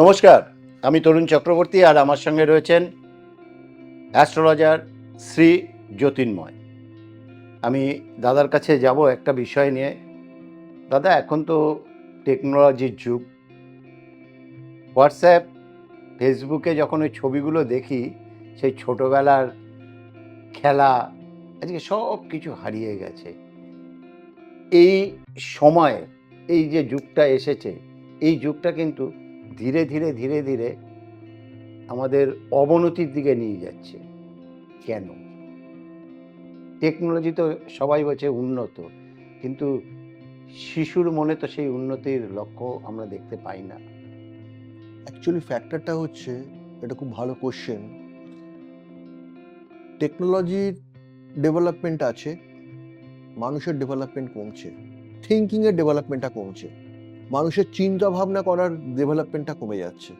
নমস্কার, আমি তরুণ চক্রবর্তী আর আমার সঙ্গে রয়েছেন অ্যাস্ট্রোলজার শ্রী জ্যোতির্ময় আমি দাদার কাছে যাব একটা বিষয় নিয়ে। দাদা, এখন তো টেকনোলজির যুগ। হোয়াটসঅ্যাপ, ফেসবুকে যখন ওই ছবিগুলো দেখি, সেই ছোটোবেলার খেলা, আজকে সব কিছু হারিয়ে গেছে। এই সময়ে, এই যে যুগটা এসেছে, এই যুগটা কিন্তু ধীরে ধীরে ধীরে ধীরে আমাদের অবনতির দিকে নিয়ে যাচ্ছে। কেন? টেকনোলজি তো সবাই বলছে উন্নত, কিন্তু শিশুর মনে তো সেই উন্নতির লক্ষ্য আমরা দেখতে পাই না। অ্যাকচুয়ালি ফ্যাক্টরটা হচ্ছে, এটা খুব ভালো কোশ্চেন টেকনোলজির ডেভেলপমেন্ট আছে, মানুষের ডেভেলপমেন্ট কমছে থিঙ্কিংয়ের ডেভেলপমেন্টটা কমছে। মানুষের চিন্তা ভাবনা করার ডেভেলপমেন্টটা কমে যাচ্ছে।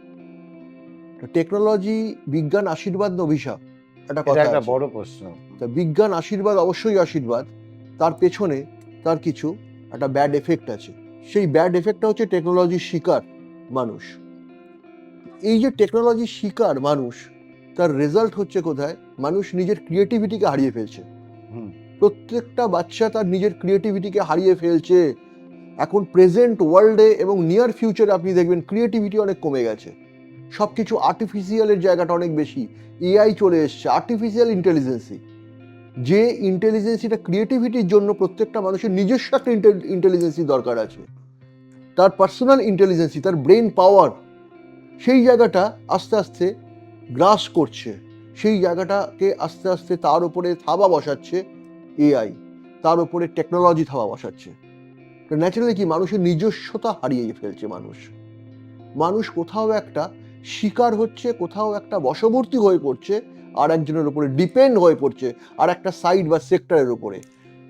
টেকনোলজি বিজ্ঞান আশীর্বাদ না অভিশাপ একটা কথা একটা বড় প্রশ্ন। তা বিজ্ঞান আশীর্বাদ অবশ্যই আশীর্বাদ তার পেছনে তার কিছু একটা ব্যাড এফেক্ট আছে। সেই ব্যাড এফেক্টটা হচ্ছে টেকনোলজির শিকার মানুষ। এই যে টেকনোলজির শিকার মানুষ তার রেজাল্ট হচ্ছে কোথায়? মানুষ নিজের ক্রিয়েটিভিটিকে হারিয়ে ফেলছে। প্রত্যেকটা বাচ্চা তার নিজের ক্রিয়েটিভিটিকে হারিয়ে ফেলছে। এখন প্রেজেন্ট ওয়ার্ল্ডে এবং নিয়ার ফিউচারে আপনি দেখবেন ক্রিয়েটিভিটি অনেক কমে গেছে। সব কিছু আর্টিফিশিয়ালের জায়গাটা অনেক বেশি। এআই চলে এসছে আর্টিফিশিয়াল ইন্টেলিজেন্সি যে ইন্টেলিজেন্সিটা ক্রিয়েটিভিটির জন্য প্রত্যেকটা মানুষের নিজস্ব একটা ইন্টেলিজেন্সি দরকার আছে। তার পার্সোনাল ইন্টেলিজেন্সি তার ব্রেন পাওয়ার সেই জায়গাটা আস্তে আস্তে গ্রাস করছে। সেই জায়গাটাকে আস্তে আস্তে তার উপরে থাবা বসাচ্ছে এআই তার উপরে টেকনোলজি থাবা বসাচ্ছে। ন্যাচারালি কি, মানুষের নিজস্বতা হারিয়ে ফেলছে মানুষ। মানুষ কোথাও একটা শিকার হচ্ছে, কোথাও একটা বশবর্তী হয়ে পড়ছে, আর একজনের উপরে ডিপেন্ড হয়ে পড়ছে, আর একটা সাইড বা সেক্টরের উপরে।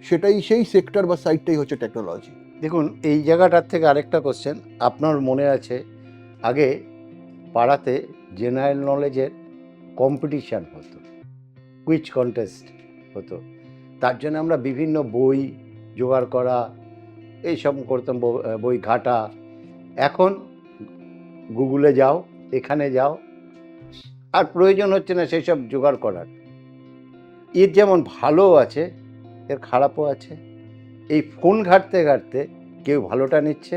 সেটাই, সেই সেক্টর বা সাইডটাই হচ্ছে টেকনোলজি দেখুন, এই জায়গাটার থেকে আরেকটা কোশ্চেন আপনার মনে আছে আগে পাড়াতে জেনারেল নলেজের কম্পিটিশান হতো কুইজ কন্টেস্ট হতো। তার জন্য আমরা বিভিন্ন বই জোগাড় করা এইসব করতাম বই ঘাটা। এখন গুগলে যাও এখানে যাও। আর প্রয়োজন হচ্ছে না সেই সব জোগাড় করার। এর যেমন ভালো আছে এর খারাপও আছে। এই ফোন ঘাঁটতে ঘাঁটতে কেউ ভালোটা নিচ্ছে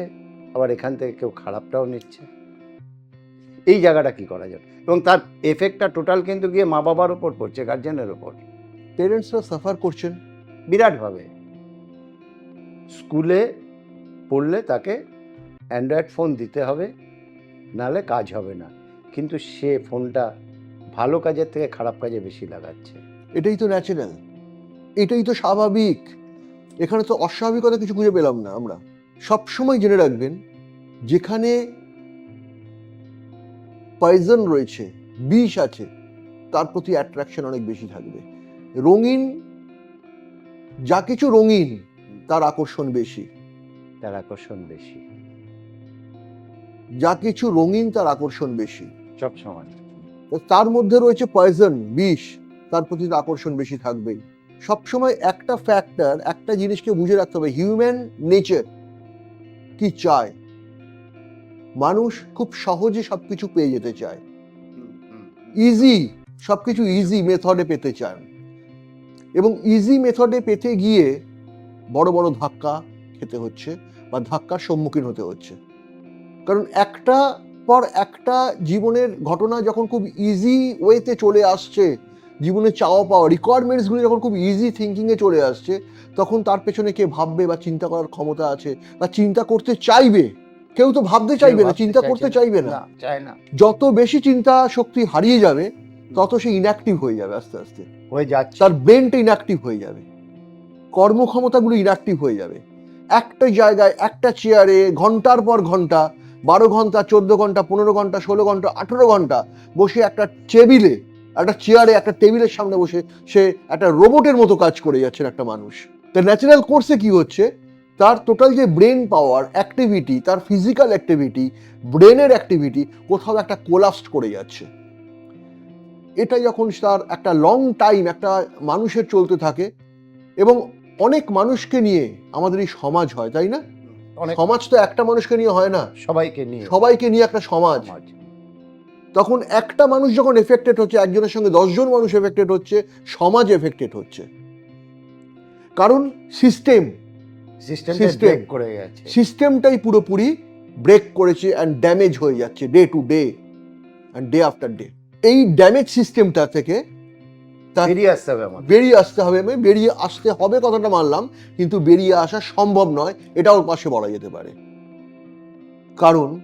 আবার এখান থেকে কেউ খারাপটাও নিচ্ছে। এই জায়গাটা কি করা যাবে এবং তার এফেক্টটা টোটাল কিন্তু গিয়ে মা বাবার ওপর পড়ছে গার্জেনের ওপর পেরেন্টসরা সাফার করছেন। বিরাটভাবে। স্কুলে পড়লে তাকে অ্যান্ড্রয়েড ফোন দিতে হবে নাহলে কাজ হবে না। কিন্তু সে ফোনটা ভালো কাজের থেকে খারাপ কাজে বেশি লাগাচ্ছে। এটাই তো ন্যাচারাল এটাই তো স্বাভাবিক। এখানে তো অস্বাভাবিকতা কিছু খুঁজে পেলাম না আমরা। সবসময় জেনে রাখবেন, যেখানে পয়জন রয়েছে, বিষ আছে, তার প্রতি অ্যাট্রাকশন অনেক বেশি থাকবে। রঙিন, যা কিছু রঙিন তার আকর্ষণ বেশি। তার আকর্ষণ বেশি। যা কিছু রঙিন তার আকর্ষণ বেশি। সব সময় তার মধ্যে রয়েছে পয়জন বিষ। তার প্রতি আকর্ষণ বেশি থাকবেই। সবসময় একটা ফ্যাক্টর একটা জিনিসকে বুঝে রাখতে হবে হিউম্যান নেচার কি চায়? মানুষ খুব সহজে সবকিছু পেয়ে যেতে চায়। ইজি সবকিছু ইজি মেথডে পেতে চান এবং ইজি মেথডে পেতে গিয়ে বড় বড় ধাক্কা খেতে হচ্ছে বা ধাক্কার সম্মুখীন হতে হচ্ছে। কারণ একটা পর একটা জীবনের ঘটনা যখন খুব ইজি ওয়েতে চলে আসছে জীবনে চাওয়া পাওয়া রিকোয়ারমেন্টসগুলো যখন খুব ইজি থিঙ্কিংয়ে চলে আসছে তখন তার পেছনে কে ভাববে বা চিন্তা করার ক্ষমতা আছে বা চিন্তা করতে চাইবে? কেউ তো ভাবতে চাইবে না চিন্তা করতে চাইবে না। যত বেশি চিন্তা শক্তি হারিয়ে যাবে তত সে ইনঅ্যাক্টিভ হয়ে যাবে আস্তে আস্তে। হয়ে যাচ্ছে। তার ব্রেনটা ইনঅ্যাক্টিভ হয়ে যাবে। কর্মক্ষমতাগুলো ইনঅ্যাক্টিভ হয়ে যাবে। একটা জায়গায় একটা চেয়ারে ঘণ্টার পর ঘণ্টা, বারো ঘণ্টা, চোদ্দ ঘণ্টা, পনেরো ঘণ্টা, ষোলো ঘণ্টা, আঠেরো ঘণ্টা বসে একটা টেবিলে একটা চেয়ারে একটা টেবিলের সামনে বসে সে একটা রোবটের মতো কাজ করে যাচ্ছেন একটা মানুষ। তা ন্যাচারাল কোর্সে কি হচ্ছে? তার টোটাল যে ব্রেন পাওয়ার অ্যাক্টিভিটি তার ফিজিক্যাল অ্যাক্টিভিটি ব্রেনের অ্যাক্টিভিটি কোথাও একটা কোলাপসড করে যাচ্ছে। এটা যখন তার একটা লং টাইম একটা মানুষের চলতে থাকে এবং অনেক মানুষকে নিয়ে আমাদের এই সমাজ হয় তাই না? সমাজ তো একটা মানুষকে নিয়ে হয় না। সবাইকে নিয়ে। সবাইকে নিয়ে একটা সমাজ। তখন একটা মানুষ যখন এফেক্টেড হচ্ছে একজনের সঙ্গে দশজন মানুষ এফেক্টেড হচ্ছে সমাজ এফেক্টেড হচ্ছে। কারণ সিস্টেম সিস্টেম করে গেছে। সিস্টেমটাই পুরোপুরি ব্রেক করেছে অ্যান্ড ড্যামেজ হয়ে যাচ্ছে day to day and day after day এই ড্যামেজ সিস্টেমটা থেকে বেরিয়ে আসতে হবে আমাদের। বেরিয়ে আসতে হবে আমি বেরিয়ে আসতে হবে কথাটা মানলাম কিন্তু বেরিয়ে আসা সম্ভব নয় এটাও পাশে বলা যেতে পারে। কারণ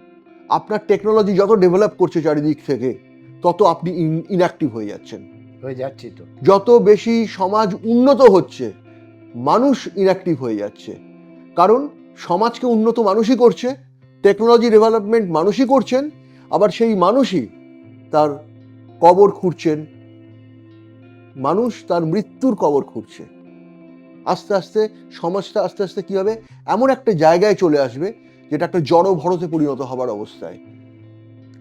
আপনার টেকনোলজি যত ডেভেলপ করছে চারিদিক থেকে তত আপনি ইনঅ্যাক্টিভ হয়ে যাচ্ছেন। হয়ে যাচ্ছি তো। যত বেশি সমাজ উন্নত হচ্ছে মানুষ ইনঅ্যাক্টিভ হয়ে যাচ্ছে। কারণ সমাজকে উন্নত মানুষই করছে টেকনোলজি ডেভেলপমেন্ট মানুষই করছেন আবার সেই মানুষই তার কবর খুঁড়ছেন মানুষ তার মৃত্যুর কবর খুঁড়ছে আস্তে আস্তে সমাজটা আস্তে আস্তে কী হবে? এমন একটা জায়গায় চলে আসবে যেটা একটা জড় ভরতে পরিণত হবার অবস্থায়।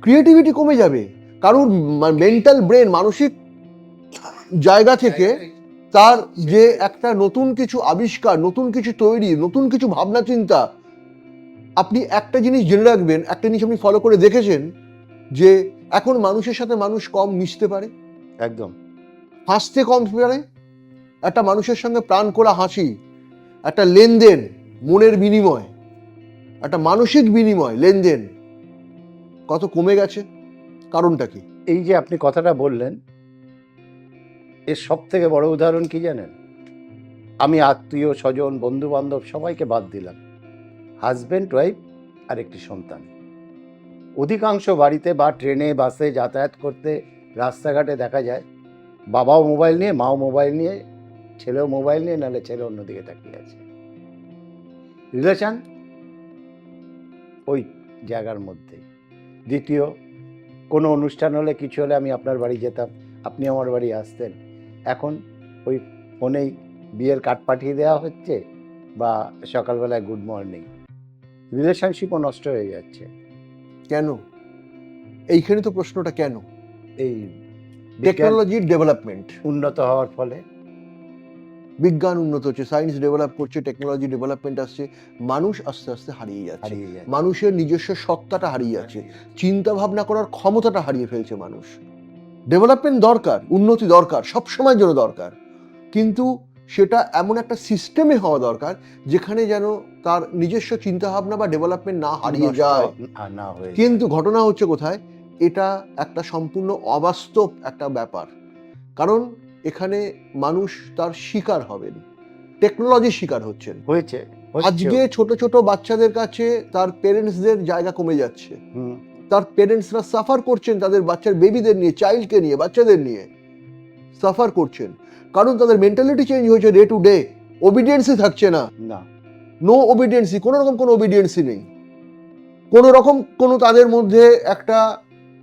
ক্রিয়েটিভিটি কমে যাবে। কারণ মেন্টাল ব্রেন মানসিক জায়গা থেকে তার যে একটা নতুন কিছু আবিষ্কার, নতুন কিছু তৈরি, নতুন কিছু ভাবনা চিন্তা, আপনি একটা জিনিস জেনে রাখবেন, একটা জিনিস আপনি ফলো করে দেখেছেন যে এখন মানুষের সাথে মানুষ কম মিশতে পারে? একদম। হাসতে কম পারে একটা মানুষের সঙ্গে প্রাণ করা হাসি, একটা লেনদেন মনের বিনিময়, একটা মানসিক বিনিময়, লেনদেন, কত কমে গেছে? কারণটা কি? এই যে আপনি কথাটা বললেন, এর সব থেকে বড় উদাহরণ কি জানেন? আমি আত্মীয়, স্বজন বন্ধু বান্ধব সবাইকে বাদ দিলাম। হাজব্যান্ড, ওয়াইফ আর একটি সন্তান। অধিকাংশ বাড়িতে বা ট্রেনে, বাসে যাতায়াত করতে রাস্তাঘাটে দেখা যায় বাবাও মোবাইল নিয়ে মাও মোবাইল নিয়ে ছেলেও মোবাইল নিয়ে নাহলে ছেলে অন্যদিকে তাকিয়ে আছে। রিলেশান? ওই জায়গার মধ্যে। দ্বিতীয় কোনো অনুষ্ঠান হলে কিছু হলে আমি আপনার বাড়ি যেতাম আপনি আমার বাড়ি আসতেন। এখন ওই ফোনেই বিয়ের কার্ড পাঠিয়ে দেওয়া হচ্ছে বা সকালবেলায় গুড মর্নিং রিলেশনশিপও নষ্ট হয়ে যাচ্ছে। কেন? এইখানে তো প্রশ্নটা কেন? এই টেকনোলজির ডেভেলপমেন্ট উন্নত হওয়ার ফলে। বিজ্ঞান উন্নত হচ্ছে সায়েন্স ডেভেলপ করছে টেকনোলজি ডেভেলপমেন্ট আসছে মানুষ আস্তে আস্তে হারিয়ে যাচ্ছে। মানুষের নিজস্ব সত্তাটা হারিয়ে যাচ্ছে চিন্তা ভাবনা করার ক্ষমতাটা হারিয়ে ফেলছে মানুষ। ডেভেলপমেন্ট দরকার উন্নতি দরকার সব সময়ের জন্য দরকার। কিন্তু সেটা এমন একটা সিস্টেমে হওয়া দরকার যেখানে যেন তার নিজস্ব চিন্তা ভাবনা বা ডেভেলপমেন্ট না হারিয়ে যায়। কিন্তু ঘটনা হচ্ছে কোথায়? এটা একটা সম্পূর্ণ অবাস্তব একটা ব্যাপার। কারণ এখানে মানুষ তার শিকার হবেন। টেকনোলজির শিকার হচ্ছেন। হয়েছে আজকে ছোট ছোট বাচ্চাদের কাছে তার পেরেন্টসদের জায়গা কমে যাচ্ছে। তার পেরেন্টসরা সাফার করছেন তাদের বাচ্চার বেবিদের নিয়ে চাইল্ডকে নিয়ে বাচ্চাদের নিয়ে। সাফার করছেন। কারণ তাদের মেন্টালিটি চেঞ্জ হয়েছে ডে টু ডে ওবিডিয়েন্সই থাকছে না। না। নো ওবিডিয়েন্সি কোনো রকম কোনো ওবিডিয়েন্সি নেই। কোনো রকম কোনো তাদের মধ্যে একটা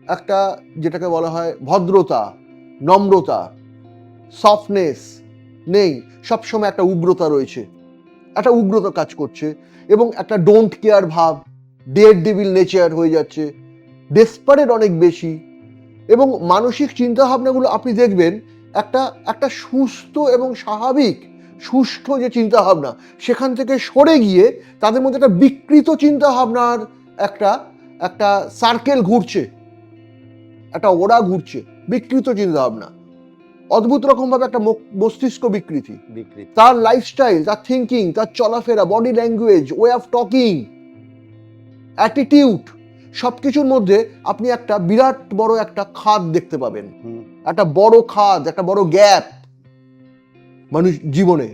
একটা যেটাকে বলা হয় ভদ্রতা, নম্রতা সফটনেস নেই। সবসময় একটা উগ্রতা রয়েছে। একটা উগ্রতা কাজ করছে এবং একটা ডোন্ট কেয়ার ভাব ডেড ডেভিল নেচার হয়ে যাচ্ছে ডেসপারেট অনেক বেশি এবং মানসিক চিন্তাভাবনাগুলো আপনি দেখবেন একটা একটা সুস্থ এবং স্বাভাবিক, সুষ্ঠু যে চিন্তাভাবনা, সেখান থেকে সরে গিয়ে তাদের মধ্যে একটা বিকৃত চিন্তাভাবনার একটা একটা সার্কেল ঘুরছে। একটা ওরা ঘুরছে বিকৃত চিন্তাভাবনা। অদ্ভুত রকমভাবে একটা মস্তিষ্ক বিকৃতি। বিকৃত। তার লাইফস্টাইল তার থিঙ্কিং তার চলাফেরা body language way of talking attitude সব কিছুর মধ্যে আপনি একটা বিরাট বড় একটা খাদ দেখতে পাবেন। একটা বড় খাদ একটা বড় গ্যাপ মানুষ জীবনে।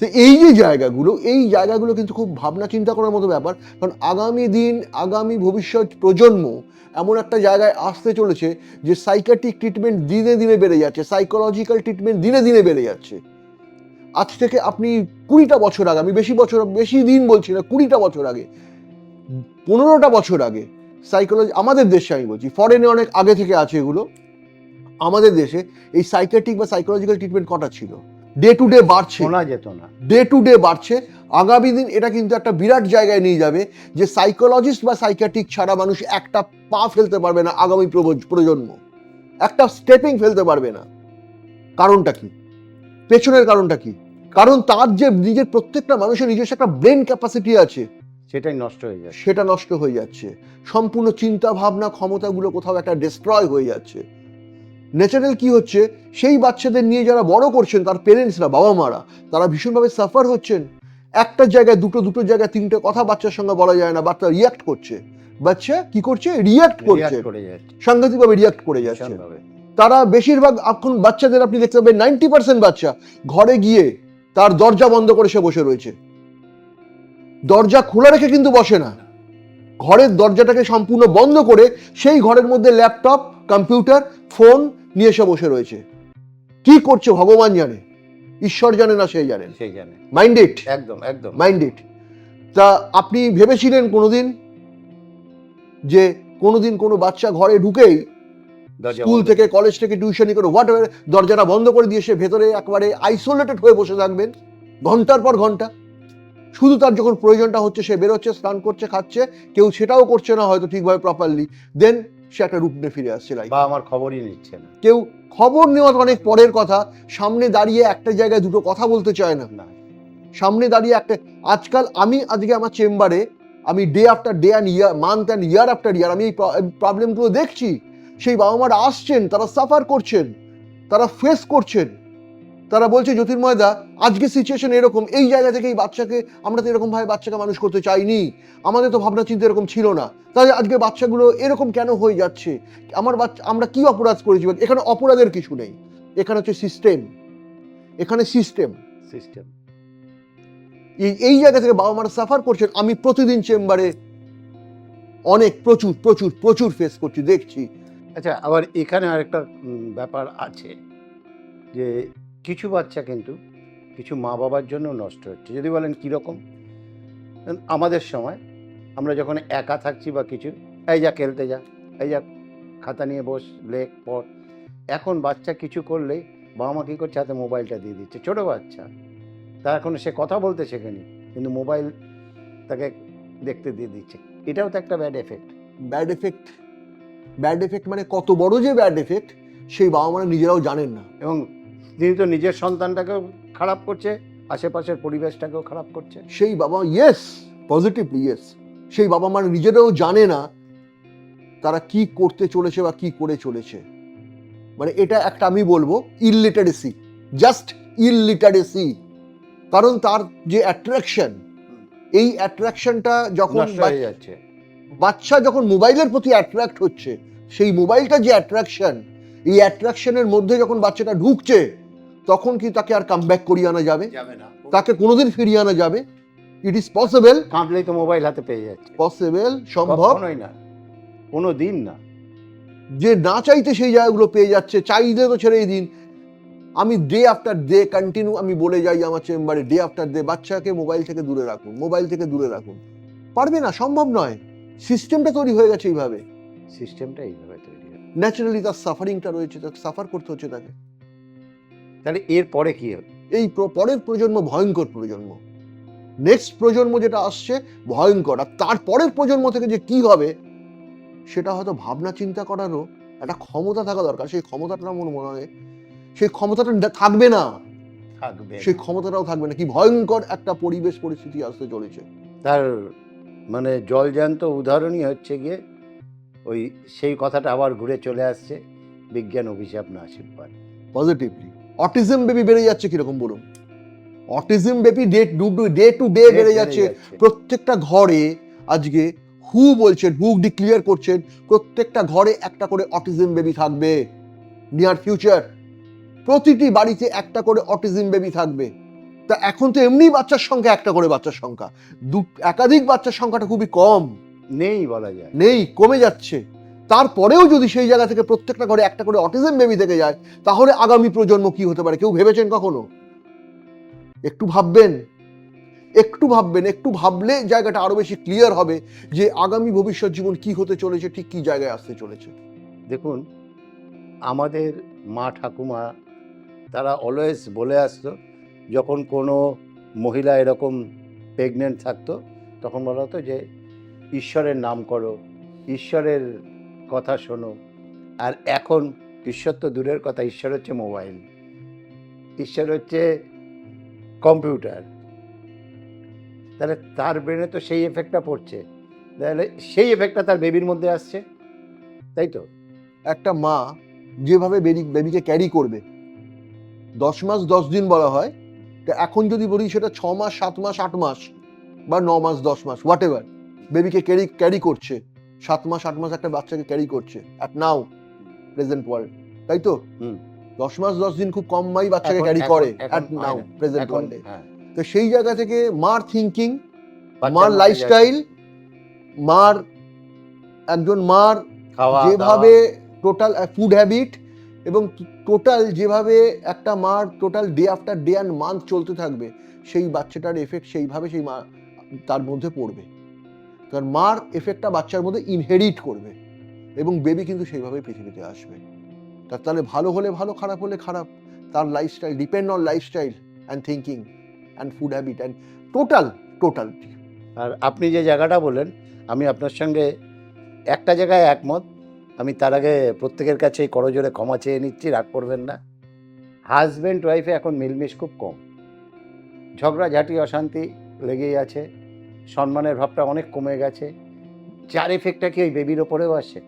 তো এই যে জায়গাগুলো এই জায়গাগুলো কিন্তু খুব ভাবনা চিন্তা করার মতো ব্যাপার। কারণ আগামী দিন আগামী ভবিষ্যৎ প্রজন্ম এমন একটা জায়গায় আসতে চলেছে যে সাইকাট্রিক ট্রিটমেন্ট দিনে দিনে বেড়ে যাচ্ছে সাইকোলজিক্যাল ট্রিটমেন্ট দিনে দিনে বেড়ে যাচ্ছে। আজ থেকে আপনি কুড়িটা বছর আগে আমি বেশি বছর বেশি দিন বলছি না কুড়িটা বছর আগে পনেরোটা বছর আগে সাইকোলজি আমাদের দেশে আমি বলছি ফরেনে অনেক আগে থেকে আছে এগুলো আমাদের দেশে এই সাইকেটিক বা সাইকোলজিক্যাল ট্রিটমেন্ট কটা ছিল? ডে টু ডে বাড়ছে। শোনা যেত না। ডে টু ডে বাড়ছে। আগামী দিন এটা কিন্তু একটা বিরাট জায়গায় নিয়ে যাবে যে সাইকোলজিস্ট বা সাইকিয়াট্রিক ছাড়া মানুষ একটা পা ফেলতে পারবে না আগামী প্রজন্ম। একটা স্টেপিং ফেলতে পারবে না। কারণটা কি? পেছনের কারণটা কি? কারণ তার যে নিজের প্রত্যেকটা মানুষের নিজস্ব একটা ব্রেন ক্যাপাসিটি আছে সেটাই নষ্ট হয়ে যাচ্ছে। সেটা নষ্ট হয়ে যাচ্ছে। সম্পূর্ণ চিন্তা ভাবনা ক্ষমতাগুলো কোথাও একটা ডিস্ট্রয় হয়ে যাচ্ছে। ন্যাচারাল কি হচ্ছে? সেই বাচ্চাদের নিয়ে যারা বড় করছেন তার পেরেন্টসরা বাবা মারা তারা ভীষণভাবে সাফার হচ্ছেন। একটা জায়গায় দুটো দুটো জায়গায় তিনটে কথা বাচ্চার সঙ্গে বলা যায় না বাচ্চা রিয়াক্ট করছে। বাচ্চা কি করছে? রিয়াক্ট করছে। সাংঘাতিকভাবে রিয়াক্ট করে যাচ্ছে। তারা বেশিরভাগ এখন বাচ্চাদের আপনি দেখতে পাবেন নাইনটি পার্সেন্ট বাচ্চা ঘরে গিয়ে তার দরজা বন্ধ করে সে বসে রয়েছে। দরজা খোলা রেখে কিন্তু বসে না। ঘরের দরজাটাকে সম্পূর্ণ বন্ধ করে সেই ঘরের মধ্যে ল্যাপটপ কম্পিউটার ফোন নিয়ে এসে বসে রয়েছে। কি করছে ভগবান জানে। ঈশ্বর জানে না সেই জানেন সেই জানে। মাইন্ডেড একদম একদম। মাইন্ডেড তা আপনি ভেবেছিলেন কোনোদিন যে কোনোদিন কোনো বাচ্চা ঘরে ঢুকেই স্কুল থেকে কলেজ থেকে টিউশনি করে হোয়াট দরজাটা বন্ধ করে দিয়ে সে ভেতরে একবারে আইসোলেটেড হয়ে বসে থাকবেন। ঘণ্টার পর ঘণ্টা। শুধু তার যখন প্রয়োজনটা হচ্ছে সে বেরোচ্ছে স্নান করছে খাচ্ছে কেউ সেটাও করছে না হয়তো ঠিকভাবে প্রপারলি দেন সে একটা রূপ নিয়ে ফিরে আসছে লাইফ বা আমার খবরই নিচ্ছে না। কেউ খবর নেওয়া অনেক পরের কথা সামনে দাঁড়িয়ে একটা জায়গায় দুটো কথা বলতে চায় না। না। সামনে দাঁড়িয়ে একটা আজকাল আমি আজকে আমার চেম্বারে আমি day after day and year month and year after year আমি এই প্রবলেমগুলো দেখছি। সেই বাবা মারা আসছেন তারা সাফার করছেন তারা ফেস করছেন। তারা বলছে জ্যোতির্ময়দা আজকে সিচুয়েশন এরকম। এই জায়গা থেকে এই বাচ্চাকে আমরা তো এরকমভাবে বাচ্চাকে মানুষ করতে চাইনি। আমাদের তো ভাবনা চিন্তা এরকম ছিল না। তাহলে আজকে বাচ্চাগুলো এরকম কেন হয়ে যাচ্ছে? আমার বাচ্চা আমরা কি অপরাধ করেছি? এখানে অপরাধের কিছু নেই। এখানে হচ্ছে সিস্টেম এখানে সিস্টেম সিস্টেম এই এই জায়গা থেকে বাবা মারা সাফার করছেন। আমি প্রতিদিন চেম্বারে অনেক প্রচুর প্রচুর প্রচুর ফেস করছি দেখছি। আচ্ছা আবার এখানে আরেকটা ব্যাপার আছে যে কিছু বাচ্চা কিন্তু কিছু মা বাবার জন্য নষ্ট হচ্ছে। যদি বলেন কীরকম? আমাদের সময় আমরা যখন একা থাকছি বা কিছু এই যা খেলতে যা এই যা খাতা নিয়ে বস লেখ পড় এখন বাচ্চা কিছু করলে বাবা মা কী করছে? হাতে মোবাইলটা দিয়ে দিচ্ছে। ছোটো বাচ্চা তা এখন সে কথা বলতে শেখেনি কিন্তু মোবাইল তাকে দেখতে দিয়ে দিচ্ছে। এটাও তো একটা bad effect bad effect bad effect মানে কত বড় যে ব্যাড এফেক্ট সেই বাবা মারা নিজেরাও জানেন না। এবং তিনি তো নিজের সন্তানটাকেও খারাপ করছে আশেপাশের পরিবেশটাকেও খারাপ করছে। সেই বাবা ইয়েস পজিটিভলি ইয়েস সেই বাবা মারা নিজেরাও জানে না তারা কি করতে চলেছে বা কি করে চলেছে। মানে এটা একটা আমি বলব ইললিটারেসি জাস্ট ইললিটারেসি কারণ তার যে অ্যাট্রাকশন এই অ্যাট্রাকশনটা যখন যাচ্ছে। বাচ্চা যখন মোবাইলের প্রতি অ্যাট্রাক্ট হচ্ছে সেই মোবাইলটা যে অ্যাট্রাকশন এই অ্যাট্রাকশনের মধ্যে যখন বাচ্চাটা ঢুকছে তখন কি তাকে আর কাম ব্যাক করিয়ে আনা যাবে? যাবে না। তাকে কোনোদিন ফিরিয়ে আনা যাবে? ইট ইজ পসিবল কাঁদলেই তো মোবাইল হাতে পেয়ে যাচ্ছে। পসিবল সম্ভব। কখনোই না। কোনো দিন না। যে না চাইতে সেই জায়গাগুলো পেয়ে যাচ্ছে চাইলে তো ছেড়েই দিন। আমি ডে আফটার ডে কন্টিনিউ আমি বলে যাই আমার চেম্বারে ডে আফটার ডে বাচ্চাকে মোবাইল থেকে দূরে রাখুন মোবাইল থেকে দূরে রাখুন। পারবে না সম্ভব নয়। সিস্টেমটা তৈরি হয়ে গেছে এইভাবে। সিস্টেমটা এইভাবে তৈরি ন্যাচারালি তার সাফারিংটা রয়েছে তাকে সাফার করতে হচ্ছে তাকে। তাহলে এর পরে কি হবে? এই পরের প্রজন্ম ভয়ঙ্কর প্রজন্ম। নেক্সট প্রজন্ম যেটা আসছে ভয়ঙ্কর আর তারপরের প্রজন্ম থেকে যে কি হবে সেটা হয়তো ভাবনা চিন্তা করারও একটা ক্ষমতা থাকা দরকার। সেই ক্ষমতাটা আমার মনে হয় সেই ক্ষমতাটা থাকবে না। থাকবে সেই ক্ষমতাটাও থাকবে না। কি ভয়ঙ্কর একটা পরিবেশ পরিস্থিতি আসতে চলেছে। তার মানে জলজ্যান্ত উদাহরণই হচ্ছে গিয়ে ওই সেই কথাটা আবার ঘুরে চলে আসছে। বিজ্ঞান অভিশাপ না আশীর্বাদ পজিটিভলি অটিজম বেবি বেড়ে যাচ্ছে কীরকম বলুন? Autism baby day to day to day বেড়ে যাচ্ছে। প্রত্যেকটা ঘরে আজকে হু বলছেন হু ডিক্লিয়ার করছেন প্রত্যেকটা ঘরে একটা করে অটিজম বেবি থাকবে। নিয়ার ফিউচার প্রতিটি বাড়িতে একটা করে অটিজম বেবি থাকবে। তা এখন তো এমনি বাচ্চার সংখ্যা একটা করে বাচ্চার সংখ্যা। দু একাধিক বাচ্চার সংখ্যাটা খুবই কম। নেই বলা যায়। নেই কমে যাচ্ছে। তারপরেও যদি সেই জায়গা থেকে প্রত্যেকটা ঘরে একটা করে অটিজম বেবি থেকে যায়, তাহলে আগামী প্রজন্ম কি হতে পারে? কেউ ভেবেছেন কখনো? একটু ভাববেন। একটু ভাববেন, একটু ভাবলে জায়গাটা আরও বেশি ক্লিয়ার হবে যে আগামী ভবিষ্যৎ জীবন কি হতে চলেছে, ঠিক কি জায়গায় আসতে চলেছে। দেখুন, আমাদের মা ঠাকুমা, তারা অলওয়েজ বলে আসতো, যখন কোনো মহিলা এরকম প্রেগনেন্ট থাকতো, তখন বলা হতো যে, ঈশ্বরের নাম করো, ঈশ্বরের কথা শোনো। আর এখন ঈশ্বর তো দূরের কথা, ঈশ্বর হচ্ছে মোবাইল। ঈশ্বর হচ্ছে কম্পিউটার। তাহলে তার ব্রেনে তো সেই এফেক্টটা পড়ছে। তাহলে সেই এফেক্টটা তার বেবির মধ্যে আসছে। তাই তো? একটা মা যেভাবে বেবি বেবিকে ক্যারি করবে, দশ মাস, দশ দিন বলা হয়, তো এখন যদি বলি সেটা ছ মাস, সাত মাস, আট মাস, বা ন মাস, দশ মাস হোয়াট এভার বেবিকে ক্যারি ক্যারি করছে সাত মাস আট মাস একটা বাচ্চাকে ক্যারি করছে অ্যাট নাও প্রেজেন্ট ওয়ার্ল্ড তাই তো? দশ মাস দশ দিন খুব কম মাই বাচ্চাকে ক্যারি করে অ্যাট নাও প্রেজেন্ট ওয়ার্ল্ডে তো সেই জায়গা থেকে মার থিঙ্কিং মার লাইফস্টাইল মার একজন মার যেভাবে টোটাল ফুড হ্যাবিট এবং টোটাল যেভাবে একটা মার total day after day and month চলতে থাকবে সেই বাচ্চাটার এফেক্ট সেইভাবে সেই মা তার মধ্যে পড়বে। কারণ মার এফেক্টটা বাচ্চার মধ্যে ইনহেরিট করবে এবং বেবি কিন্তু সেইভাবে পৃথিবীতে আসবে। তার তাহলে ভালো হলে ভালো, খারাপ হলে খারাপ। তার lifestyle depend on lifestyle and thinking and food habit and total total আর আপনি যে জায়গাটা বললেন, আমি আপনার সঙ্গে একটা জায়গায় একমত। আমি তার আগে প্রত্যেকের কাছে এই করজোরে ক্ষমা চেয়ে নিচ্ছি, রাগ করবেন না। হাজব্যান্ড ওয়াইফে এখন মিলমিশ খুব কম। ঝগড়াঝাটি অশান্তি লেগেই আছে। সম্মানের ভাবটা অনেক কমে গেছে। যার এফেক্টটা কি ওই বেবির ওপরেও আসে?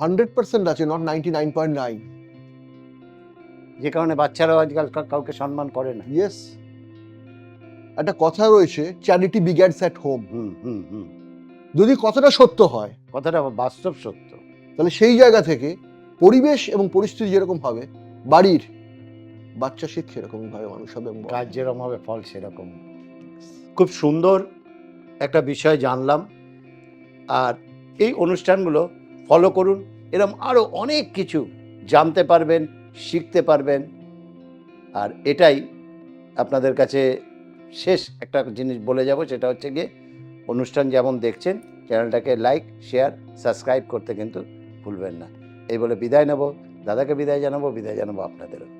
হান্ড্রেড পার্সেন্ট আছে not ninety nine point nine যে কারণে বাচ্চারাও আজকাল কাউকে সম্মান করে না। ইয়েস একটা কথা রয়েছে charity begins at home hmm hmm hmm. যদি কথাটা সত্য হয় কথাটা বাস্তব সত্য। তাহলে সেই জায়গা থেকে পরিবেশ এবং পরিস্থিতি যেরকম হবে বাড়ির বাচ্চা শিখছে এরকম ভাবে মানুষ হবে কাজ যেরকম হবে ফল সেরকম। খুব সুন্দর একটা বিষয় জানলাম। আর এই অনুষ্ঠানগুলো ফলো করুন। এরকম আরও অনেক কিছু জানতে পারবেন, শিখতে পারবেন। আর এটাই আপনাদের কাছে শেষ একটা জিনিস বলে যাব, সেটা হচ্ছে গিয়ে অনুষ্ঠান যেমন দেখছেন, চ্যানেলটাকে লাইক শেয়ার সাবস্ক্রাইব করতে কিন্তু ভুলবেন না। এই বলে বিদায় নেব। দাদাকে বিদায় জানাব বিদায় জানাব আপনাদেরও।